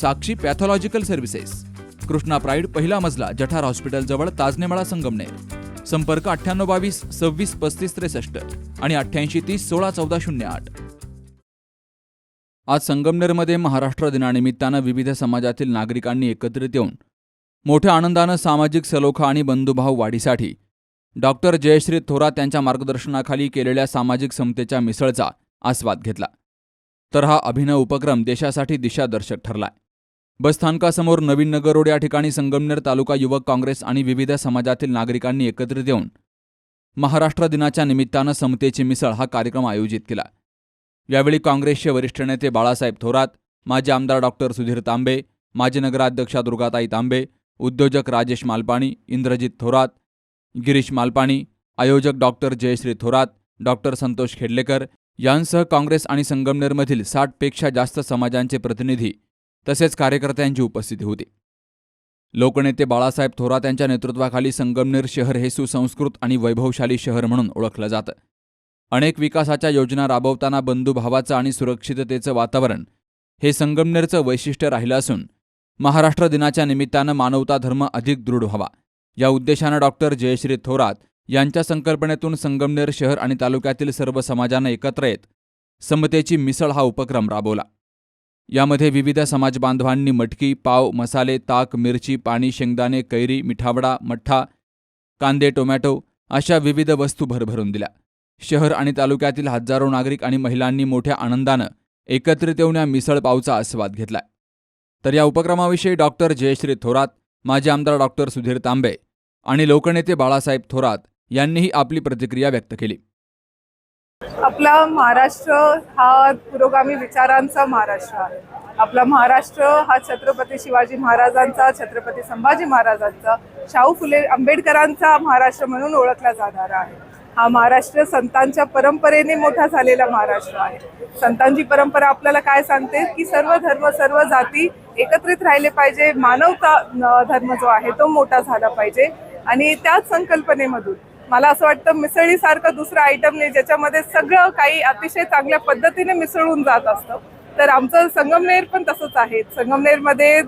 Sakshi pathological services. Krishna pride पहिला मजला जठार हॉस्पिटलजवळ ताजनेमाळा संगमनेर. संपर्क अठ्ठ्याण्णव बावीस सव्वीस पस्तीस त्रेसष्ट आणि अठ्ठ्याऐंशी तीस सोळा चौदा शून्य आठ. आज संगमनेरमध्ये महाराष्ट्र दिनानिमित्तानं विविध समाजातील नागरिकांनी एकत्रित येऊन मोठ्या आनंदानं सामाजिक सलोखा आणि बंधुभाव वाढीसाठी डॉक्टर जयश्री थोरात यांच्या मार्गदर्शनाखाली केलेल्या सामाजिक समतेच्या मिसळचा आस्वाद घेतला. तर हा अभिनव उपक्रम देशासाठी दिशादर्शक ठरलाय. बसस्थानकासमोर नवीन नगर रोड या ठिकाणी संगमनेर तालुका युवक काँग्रेस आणि विविध समाजातील नागरिकांनी एकत्रित येऊन महाराष्ट्र दिनाच्या निमित्तानं समतेची मिसळ हा कार्यक्रम आयोजित केला. यावेळी काँग्रेसचे वरिष्ठ नेते बाळासाहेब थोरात माजी आमदार डॉक्टर सुधीर तांबे माजी नगराध्यक्षा दुर्गाताई तांबे उद्योजक राजेश मालपाणी इंद्रजित थोरात गिरीश मालपाणी आयोजक डॉक्टर जयश्री थोरात डॉक्टर संतोष खेडलेकर यांसह काँग्रेस आणि संगमनेरमधील साठपेक्षा जास्त समाजांचे प्रतिनिधी तसेच कार्यकर्त्यांची उपस्थिती होती. लोकनेते बाळासाहेब थोरात यांच्या नेतृत्वाखाली संगमनेर शहर हे सुसंस्कृत आणि वैभवशाली शहर म्हणून ओळखलं जातं. अनेक विकासाच्या योजना राबवताना बंधुभावाचं आणि सुरक्षिततेचं वातावरण हे संगमनेरचं वैशिष्ट्य राहिलं असून महाराष्ट्र दिनाच्या निमित्तानं मानवता धर्म अधिक दृढ व्हावा. या उद्देशानं डॉक्टर जयश्री थोरात यांच्या संकल्पनेतून संगमनेर शहर आणि तालुक्यातील सर्व समाजानं एकत्र येत समतेची मिसळ हा उपक्रम राबवला. यामध्ये विविध समाजबांधवांनी मटकी पाव मसाले ताक मिरची पाणी शेंगदाणे कैरी मिठावडा मठ्ठा कांदे टोमॅटो अशा विविध वस्तू भरभरून दिल्या. शहर आणि तालुक्यातील हजारो नागरिक आणि महिलांनी मोठ्या आनंदानं एकत्रित येऊन या मिसळ पावचा आस्वाद घेतला तर या उपक्रमाविषयी डॉक्टर जयश्री थोरात माजी आमदार डॉक्टर सुधीर तांबे आणि लोकनेते बाळासाहेब थोरात यांनीही आपली प्रतिक्रिया व्यक्त केली. आपला महाराष्ट्र हा पुरोगामी विचारांचा महाराष्ट्र आहे. आपला महाराष्ट्र हा छत्रपती शिवाजी महाराजांचा छत्रपती संभाजी महाराजांचा शाहू फुले आंबेडकरांचा महाराष्ट्र म्हणून ओळखला जाणारा आहे. हा महाराष्ट्र संतांच्या परंपरेने मोठा झालेला महाराष्ट्र आहे. संतांची परंपरा आपल्याला काय सांगते? की सर्व धर्म सर्व जाती एकत्रित राहिले पाहिजे. मानवता धर्म जो आहे तो मोठा झाला पाहिजे. आणि त्याच संकल्पनेमधून मला असं वाटतं मिसळीसारखं दुसरं आयटम नाही ज्याच्यामध्ये सगळं काही अतिशय चांगल्या पद्धतीने मिसळून जात असतं. तर आमचं संगमनेर पण तसंच आहे. संगमनेरमध्ये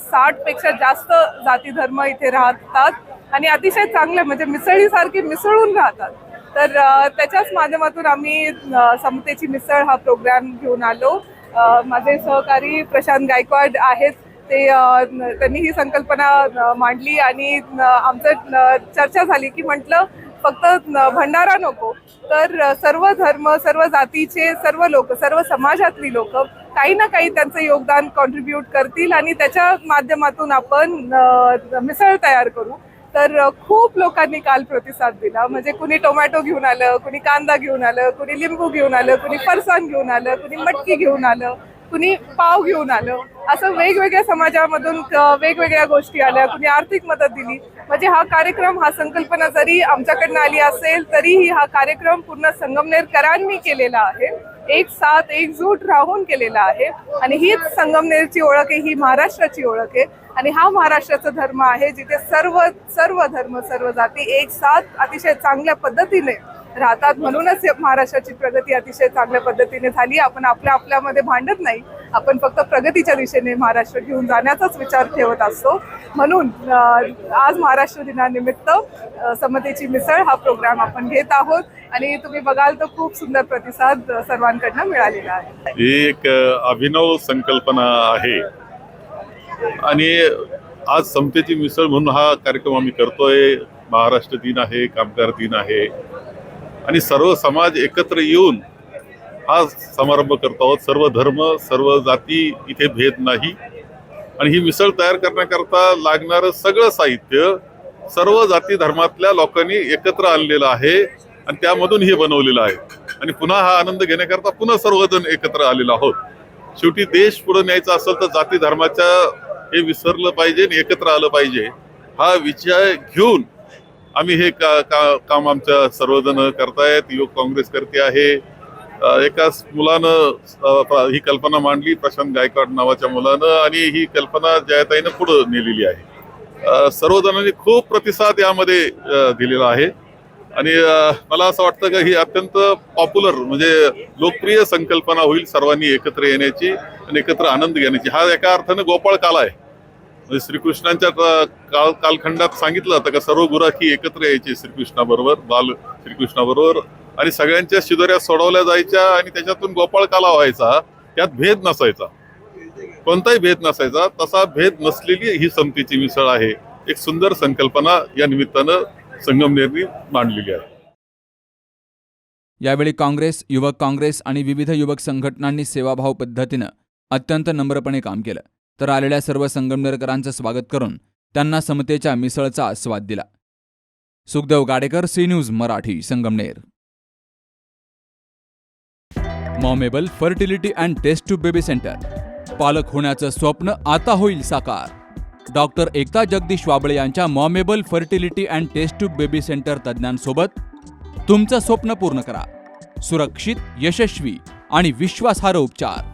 साठपेक्षा जास्त जाती धर्म इथे राहतात आणि अतिशय चांगले म्हणजे मिसळीसारखे मिसळून राहतात. तर त्याच्याच माध्यमातून आम्ही समतेची मिसळ हा प्रोग्राम घेऊन आलो. माझे सहकारी प्रशांत गायकवाड आहेत. ते त्यांनी ही संकल्पना मांडली आणि आमचं चर्चा झाली की म्हटलं फक्त भंडारा नको तर सर्व धर्म सर्व जातीचे सर्व लोक सर्व समाजातली लोक काही ना काही त्यांचं योगदान कॉन्ट्रीब्यूट करतील आणि त्याच्या माध्यमातून आपण मिसळ तयार करू. तर खूप लोकांनी काल प्रतिसाद दिला. म्हणजे कुणी टोमॅटो घेऊन आलं कुणी कांदा घेऊन आलं कुणी लिंबू घेऊन आलं कुणी फरसाण घेऊन आलं कुणी मटकी घेऊन आलं. कुणी पाव घेऊन आलं. असं वेगवेगळ्या समाजामधून वेगवेगळ्या गोष्टी आल्या. कुणी आर्थिक मदत दिली. म्हणजे हा कार्यक्रम हा संकल्पना जरी आमच्याकडनं आली असेल तरीही हा कार्यक्रम पूर्ण संगमनेरकरांनी केलेला आहे. एक साथ एकजूट राहून केलेला आहे. आणि हीच संगमनेरची ओळख आहे ही महाराष्ट्राची ओळख आहे. आणि हा महाराष्ट्राचा धर्म आहे जिथे सर्व सर्व धर्म सर्व जाती एक साथ अतिशय चांगल्या पद्धतीने राहतात. म्हणूनच महाराष्ट्राची प्रगती अतिशय चांगल्या पद्धतीने झाली. आपण आपल्या आपल्यामध्ये भांडत नाही. आपण फक्त प्रगतीच्या दिशेने महाराष्ट्र घेऊन जाण्याचाच विचार ठेवत असतो. म्हणून आज महाराष्ट्र दिनानिमित्त समतेची मिसळ हा प्रोग्राम आपण घेत आहोत. आणि तुम्ही बघाल तर खूप सुंदर प्रतिसाद सर्वांकडनं मिळालेला आहे. ही एक अभिनव संकल्पना आहे. आणि आज समतेची मिसळ म्हणून हा कार्यक्रम आम्ही करतोय. महाराष्ट्र दिन आहे कामगार दिन आहे. आणि सर्व समाज एकत्र येऊन हा समारंभ करत आहोत. सर्व धर्म सर्व जाती इथे भेद नाही. आणि ही मिसळ तयार करण्याकरता लागणारं सगळं साहित्य सर्व जाती धर्मातल्या लोकांनी एकत्र आणलेलं आहे आणि त्यामधून हे बनवलेलं आहे. आणि पुन्हा हा आनंद घेण्याकरता पुन्हा सर्वजण एकत्र आलेलो आहोत. शेवटी देश पुढे न्यायचा असेल तर जाती धर्माच्या हे विसरलं पाहिजे आणि एकत्र आलं पाहिजे. हा विचार घेऊन आम्ही हे का, का काम आमच्या सर्वजण करतायत. युवक काँग्रेस करते आहे. एका मुलानं ही कल्पना मांडली प्रशांत गायकवाड नावाच्या मुलानं आणि ही कल्पना जयताईनं पुढे नेलेली आहे. सर्वजणांनी खूप प्रतिसाद यामध्ये दिलेला आहे. आणि मला असं वाटतं की ही अत्यंत पॉप्युलर म्हणजे लोकप्रिय संकल्पना होईल सर्वांनी एकत्र येण्याची आणि एकत्र आनंद घेण्याची. हा एका अर्थानं गोपाळ काला आहे. म्हणजे श्रीकृष्णांच्या काल कालखंडात सांगितलं होतं का सर्व गुराखी एकत्र यायची श्रीकृष्णाबरोबर बाल श्रीकृष्णाबरोबर. आणि सगळ्यांच्या शिदोऱ्या सोडवल्या जायच्या आणि त्याच्यातून गोपाळ काला व्हायचा त्यात भेद नसायचा. कोणताही भेद नसायचा तसा भेद नसलेली ही समतीची मिसळ आहे. एक सुंदर संकल्पना या निमित्तानं संगमनेरनी मांडलेली आहे. यावेळी काँग्रेस युवक काँग्रेस आणि विविध युवक संघटनांनी सेवाभाव पद्धतीनं अत्यंत नम्रपणे काम केलं. तर आलेल्या सर्व संगमनेरकरांचं स्वागत करून त्यांना समतेच्या मिसळचा आस्वाद दिला. Sukhdev Gadekar C news Marathi Sangamner. मॉमेबल fertility and test tube baby centre. पालक होण्याचं स्वप्न आता होईल साकार. डॉक्टर एकता जगदीश वाबळे यांच्या मॉमेबल fertility and test tube baby centre तज्ज्ञांसोबत तुमचं स्वप्न पूर्ण करा. सुरक्षित यशस्वी आणि विश्वासार्ह उपचार.